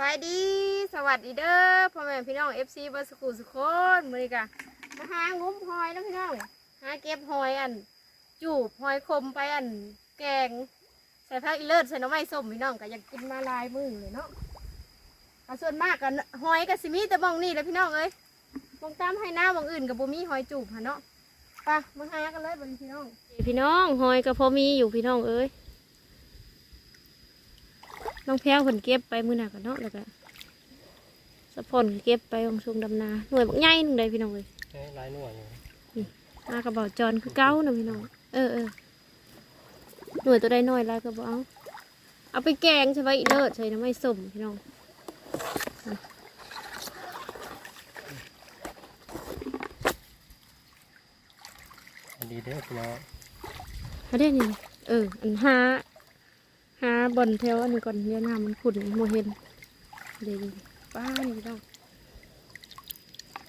บายดี สวัสดีเด้อพ่อแม่พี่น้อง FC เบอร์สกูสุคนมือนี้กะมาหางุ้มหอยแล้วพี่น้องหาเก็บหอยอัน จูบหอยคมไปอัน แกงใส่ผักอีเลิศใส่น้ำไม้ส้มพี่น้องก็อยากกินมาลายมือเลยเนาะก็ส่วนมากกันหอยกับสิมีแต่บองนี่แหละพี่น้องเอ้ยบองตามให้หน้าบองอื่นกับบ่มีหอยจูบหะเนาะไปมาหากันเลยบัดนพี่น้อง พี่น้องหอยก็พอมีอยู่พี่น้องเอ้ย น้องแพ้วผลเก็บไปมือหนักกันเนาะแล้วก็สะพอนเก็บไปของชุงดำนาหน่วยบักใหญ่หนึ่งเลยพี่น้องเลยเอ้ยลายหน่วยอยู่มากระบอกจอนคือเก้านะพี่น้องเออเออหน่วยตัวใดหน่อยลายกระบอกเอาเอาไปแกงใช่ไหมอีเลิศใส่น้ำไม่ส้มพี่น้องอันดีเด้อพี่น้องมาได้นี่เอออันหาหา บอลแถวอันนี้ก่อนเดี๋ยวน้ำมันขุ่นโมเห็นเดี๋ยวป้านี่พี่น้อง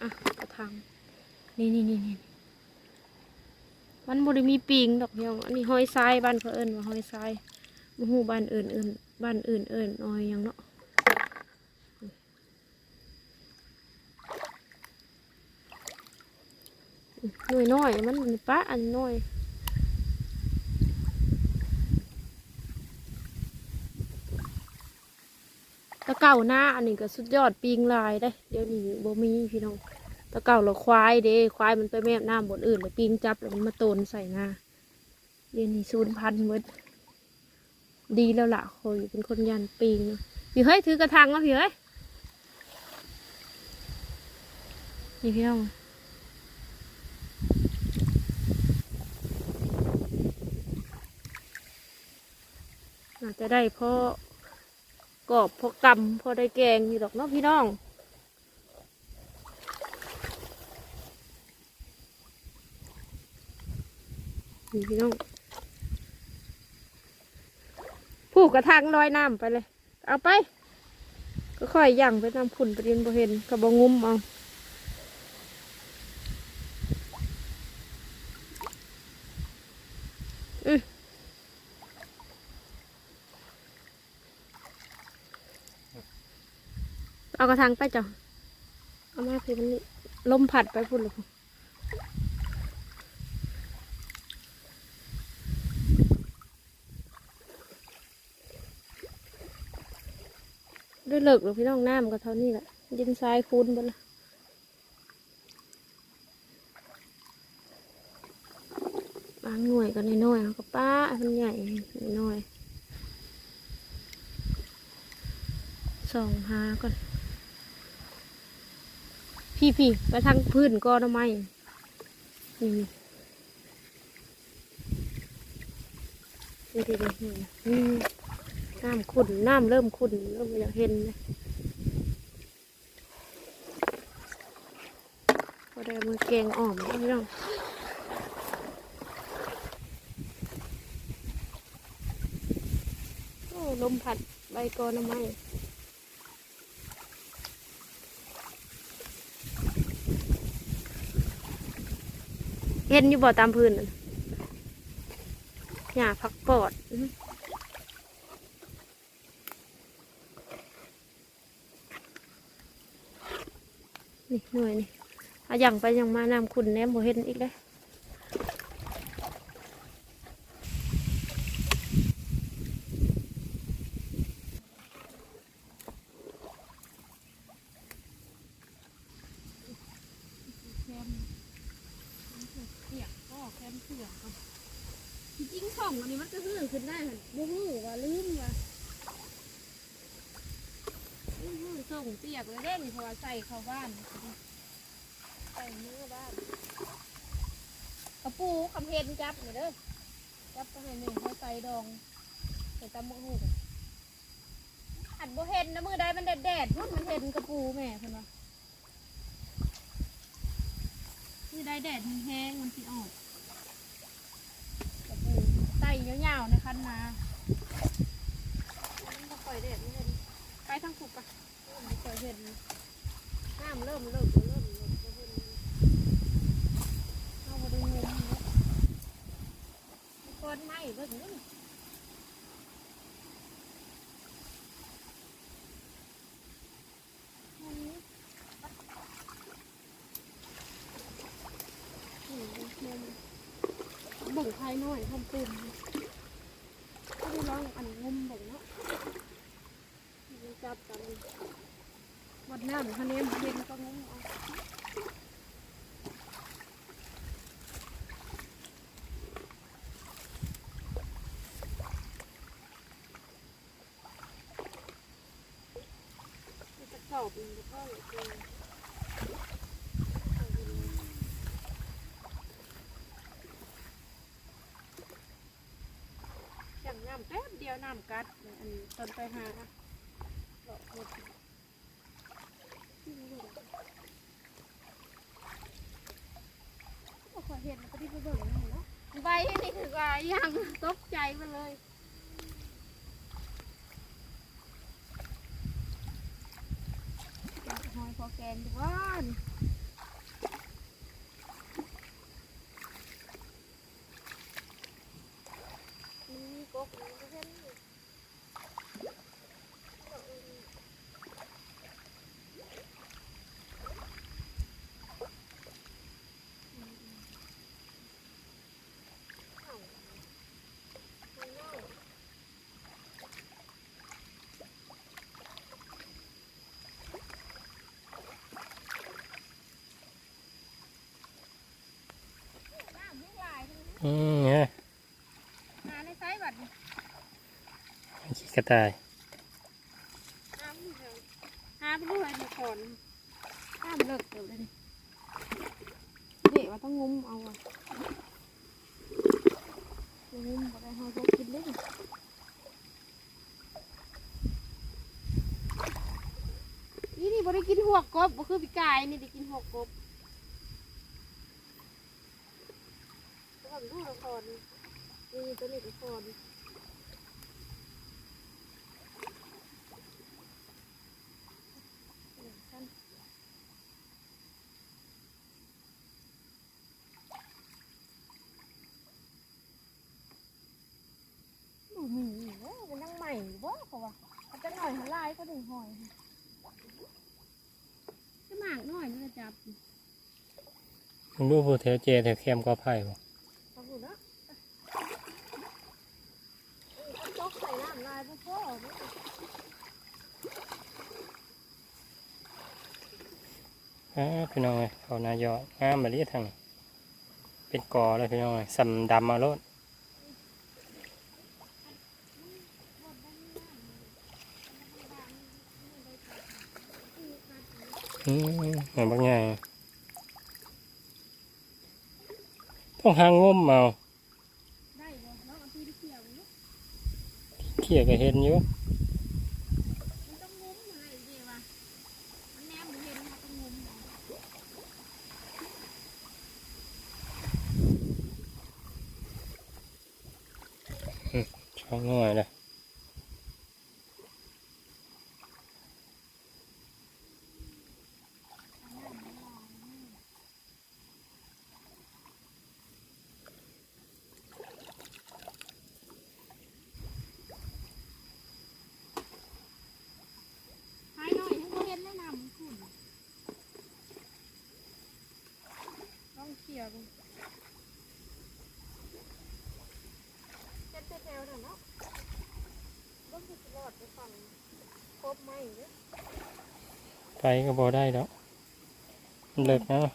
อะกระทังนี่นี่นี่นี่มันบริมีปิงดอกเดียวอันนี้ห้อยทรายบ้านเขาเอิ้นว่าห้อยทรายมหูบ้านอื่นเอิ้นบ้านอื่นเอิ้นน้อยหยังเนาะหน่วยน้อยมันป้าอันน้อย ตะเก่าหน้าอันนี้ก็สุดยอดปิงลายได้ เดี๋ยวนี้บ่มีพี่น้องตะเก่าเราควายเด้ควายมันไปแม่น้ำบนอื่นแล้วปิงจับแล้วมันมาโตนใส่หน้าเดี๋ยวนี้ศูนย์พันเมดดีแล้วล่ะคอยเป็นคนยันปิงพี่เฮ้ยถือกระถางมาพี่เฮ้ยนี่พี่น้องอาจจะได้เพราะ กรอบพอกำพอได้แกงอยู่ดอกเนาะพี่น้องนี่พี่น้องผูกกระทางลอยน้ำไปเลย เอาไป ก็ค่อยย่างไปน้ำผุ่นไปเรียนบ่เห็นกระบงุ้มเอาอือ เอากระถางไปจ้ะเอามาพี่มันนี่ลมผัดไปพุ่นเลยด้วยเลิกหรือพี่น้องน้ำก็เท่านี้แหละดินทรายคูนบนละบางหน่วยก็น้อยๆเอาก็ป้ามันใหญ่น้อยๆสองหาก่อน พี่พี่ไปทางพื้นก็ทำไมนี่นี่ดีดีนี่น้ำขุ่นน้ำเริ่มขุ่นเริ่มอยากเห็นเลยก็ได้มือแกงอ่อมพี่น้องโอ้ลมผัดใบกอน้ำไม้ เห็นอยู่บ่ตามพื้นหญ้าพักปอดนี่หน่วยนี่อะอย่างไปอย่างมาน้ำขุนแนมบ่เห็นอีกเลยเสียงก็แคมเสียงจ ริงๆของอันนี้มันก็ฮือขึ้นได้ค่ะบ่ฮู้ว่าลืมว่าอื้อหือส่งเปียกเลยเด้นี่เพราะว่าใส่เข้าบ้านใส่มือบ้านกระปูคำเพนจับนี่เด้อจับไปให้แม่เขาใส่ดองใส่ตำบักหูอัดบ่เห็นนะมือใดมันแดดแดดพุ่นมันเห็นกระปูแม่เพิ่นว่ามือใดแดดมันแห้งมันสิออก ยาวๆนะคะนาปล่อยแดดไม่เห็นไปทางขุดปะปล่อยเห็นน้ำเริ่มเริ่มเริ่มเริ่มเอาไปดูงูก้อนไม้เบิ่งนึงบ่งไทยหน่อยทำปุ่ม จับกันวัดน้ำคะแนนเย็นก็งมเอาจะสอบอีกแล้วก็เลยอย่างน้ำแป๊บเดียวน้ำกัดอันนี้ต้นไปหาเลาะ ขอเห็นก็ที่ไปเบิ่งนั่นเนาะใบนี่ถือว่ายังตกใจมาเลยหอยพอแกนดีว่าน มีกบมีเพื่อนอยู่น้ำยิ่งหลายทั้งนั้นอืมเนี่ยหาในไซส์บัดนี้ขี้กระต่ายห้ามเลยห้ามด้วยมาก่อนห้ามเลิกเดี๋ยวเลยเด็กว่าต้องงุ้มเอาอะงุ้มบ่ได้เฮาก็กินเลยนี่นี่บ่ได้กินหัวกบบ่คือปีกายนี่ได้กินหัวกบ แล้วก็ดูละครนี่ตัวนี้ละครดูมีอยู่เด้อเป็นนังใหม่อยู่บ่เขาว่าเขาจะหน่อยหาลายก็ถึงหอยจะหมากหน่อยมันจะจับมึงดูผู้แถวเจแถวแคมก็ไผ่บ่ ขอบคุณนะเออเขาจกใส่พออ่าพี่น้องเลยเขานายอดงามมาเรียทางเป็นกอเลยพี่น้องเลยสำดำมาโลดอืมเหมือนบางอย่างต้องหางมเอา ได้บ่แล้วเอาที่เกี่ยวเนาะ เขี่ยก็เห็นอยู่มันต้องงุ้มอะไรเดียวว่ะมันแนมบ่เห็นมันต้องงุ้มเอา ช่องหน่อยเลย หายหน่อยให้เขาเห็นแนะนำคุณ ต้องเกี่ยวดูเจ็ดแถวๆน่ะเนาะต้องสิรอดไปฟังครบไหมเด้อไปก็บอได้แล้วมันเลิกเนาะ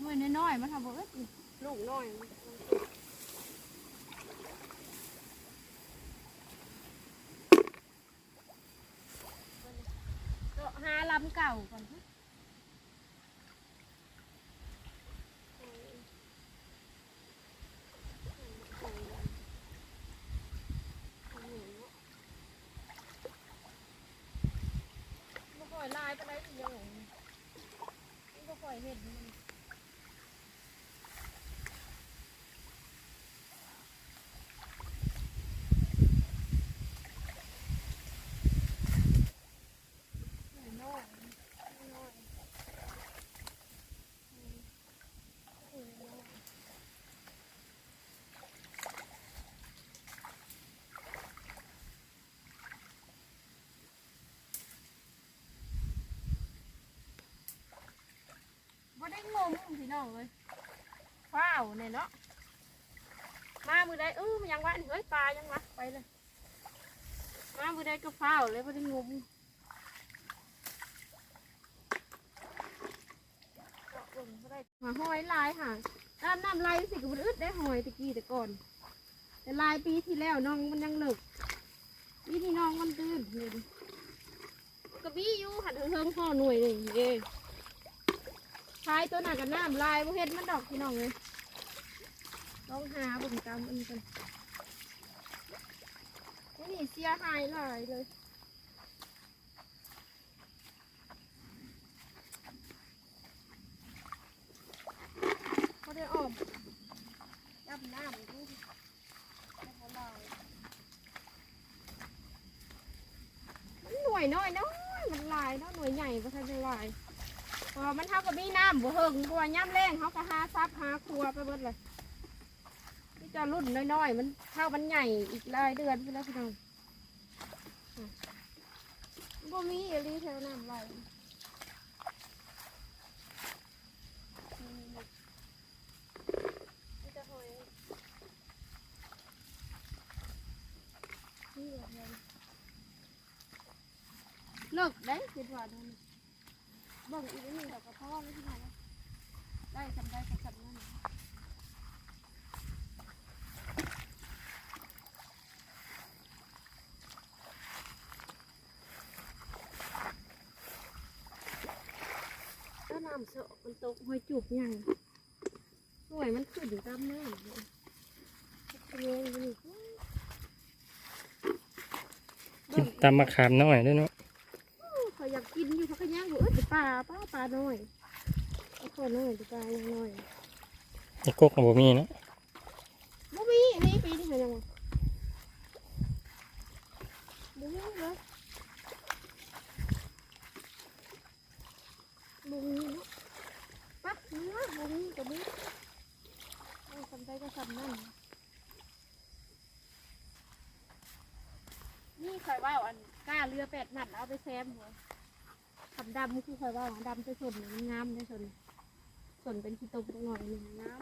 หน่วยน้อยๆมาทำบ่เอ้ยลูกน้อยมันก็หาลำเก่าก่อนเถอะบ่ค่อยลายไปไหนสิยังไงมันบ่ค่อยเห็นมัน น้อยน้อยบ่ได้งมพี่น้ องเลยฟ้าวเนี่ยเนาะมามือใดเออมันยังวะเฮ้ยปลายังวะไปเลยมามือใดก็เฝ้าเลยพอได้งมมาหอยลายค่ะน้ำน้ำลายสิกับมันอึดได้หอยตะกี้แต่ก่อน แต่ลายปีที่แล้วน้องมันยังเหลึกปีที่น้องมันตื่นกระบี่อยู่หัดเฮิงพ่อหน่วยนี่เอ้ ชายตัวหนักกับน้ำลายบ่เห็นมันดอกพี่น้องเลยต้องหาบุญกรรมอันกันนี่เสียหายหลายเลยเขาได้ออกจับน้ำดูดิได้เท่าไหร่มันหน่วยน้อยน้อยมันลายเนาะหน่วยใหญ่ก็ทันได้หลาย เพอมันเท่ากับมีน้ำบ่เฮิงกลัวย่ำแรงเขาก็หาซับหาครัวไปเบิดเลยที่จะรุ่นน้อยๆมันเท่ามันใหญ่อีกหลายเดือนไปแล้วพี่น้องอะบ่มีเอหลีแถวน้ำไหลอืมมีแต่หอยนี่แบบนั้เลิกได้คิดว่านั่น เบิ่งอีกนิดนึงกับกระเพาะแล้วที่ไหนวะได้ทำได้ก็ทำนั่นน่ะถ้าน้ำเสาะมันตกหอยจูบใหญ่หน่วยมันขึ้นตามน้ำเลยเลี้ยงมันอีกกินตำมะขามน้อยด้วยเนาะาปลาน้อยเอาขอน้อยแต่ปลายังน้อยไอ้กกของบ่มีเนาะบ่มีอันนี้ปีที่ไหนยังวะบ่มีเหรอบ่มีเนาะปักเนื้อบ่มีก็มีเอาทำได้ก็ทำนั่นนี่คอยว่าอันกล้าเรือแปดนัดเอาไปแซมหัว ทำดำคือคอยว่าดำไปส่วนหนึ่งงามได้ส่วนส่วนเป็นขี้ตกหน่อยหนึ่งงาม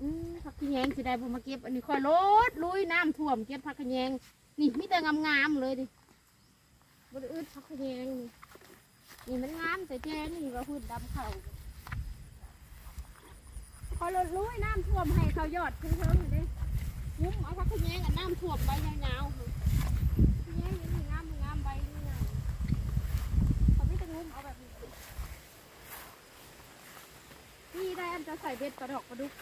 อืมผักขะแยงสิได้ผมมาเก็บอันนี้ค่อยลดลุยน้ำท่วมเก็บผักขะแยงนี่มีแต่งามๆเลยดิบไดอึดผักขะแยงนี่นี่มันงามแต่แจนี่ก็พูดดำเข่าคอยลดลุยน้ำท่วมให้เขายอดเพิ่งๆเลยเด้งุ้มเอาผักขะแยงกับน้ำท่วมใบยาวๆเลยขะแยงนี่งามงามใบนี่งาม เขาไม่จะงุ้มเอาแบบนี้นี่ได้อันจะใส่เบ็ดปลาดอกปลาดุก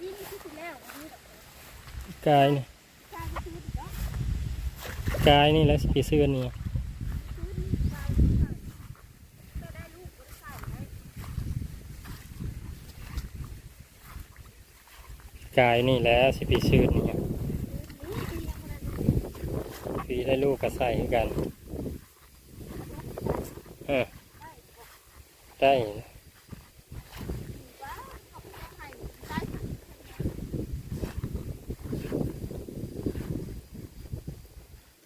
นี่นี่ที่สุดแล้วอันนี้กายนี่ชาที่สุดแล้วกายนี่แหล้วสิไปซื้ออันนี่ซื้อนี่ชาที่สุดจะได้ลูกเป็นสาวได้กายนี่แหล้วสิไปซื้อนี่นี่ดีอย่างนั้นพี่ได้ลูกก็ใส่คือกันเออ ได้ว้าขอบคุณไทยได้ค่ะ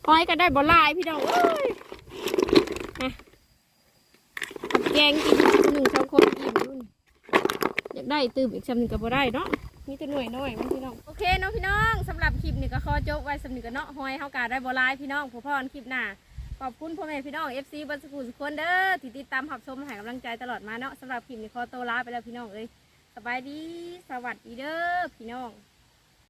คอยก็ได้บ่ลายพี่น้องเอ้ยมากับแกงกินหนึ่งสองคนอิ่มนู่นอยากได้ตื่มอีกสำหนึ่งก็บ่ได้เนาะมีแต่หน่วยน้อยมันพี่น้อง โอเคเนาะพี่น้องสำหรับคลิปนี้ก็ขอจบไว้สำหนึ่งก็เนาะหอยเฮากาได้บ่ลายพี่น้องผู้พ่อนคลิปหน้า ขอบคุณพ่อแม่พี่น้อง FC บัสกุลสุกคนเด้อที่ติดตามขับชมให้กำลังใจตลอดมาเนาะสำหรับคลิปนี้ขอตัวลาไปแล้วพี่น้องเอ้ยสบายดีสวัสดีเด้อพี่น้อง